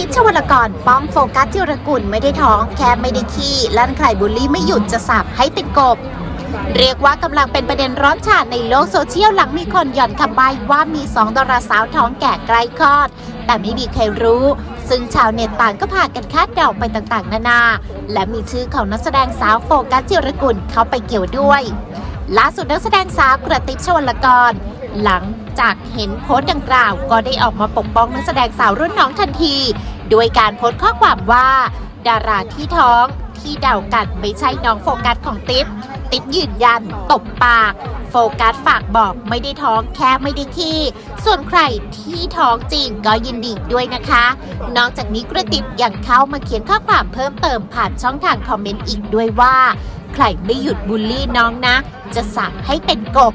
ติ๊บชวลกรป้อมโฟกัสจิรกุลไม่ได้ท้องแค่ไม่ได้ขี้ลั่นใครบูลลี่ไม่หยุดจะสับให้เป็นกบ เรียกว่ากำลังเป็นประเด็นร้อนฉาในโลกโซเชียลหลังมีคนหย่อนคำใบว่ามีสองดาราสาวท้องแก่ใกล้คลอด แต่ไม่มีใครรู้ ซึ่งชาวเน็ตต่างก็พากันคาดเดาไปต่างๆ นานา และมีชื่อของนักแสดงสาวโฟกัสจิรกุลเข้าไปเกี่ยวด้วยล่าสุดนักแสดงสาวกระติบชวลกร หลัง จากเห็นโพสต์ดังกล่าว ก็ได้ออกมาปกป้องนักแสดงสาวรุ่นน้องทันที ด้วยการโพสต์ข้อความว่า ดาราที่ท้องที่เดากันไม่ใช่น้องโฟกัสของติ๊บติ๊บยืนยัน ตบปาก โฟกัสฝากบอกไม่ได้ท้องแค่ไม่ได้ขี้ส่วนใครที่ท้องจริงก็ยินดีด้วยนะคะ นอกจากนี้กระติบยังเข้ามาเขียนข้อความเพิ่มเติมผ่านช่องทางคอมเมนต์อีกด้วยว่า ใครไม่หยุดบูลลี่น้องนะ จะสั่งให้เป็นกบ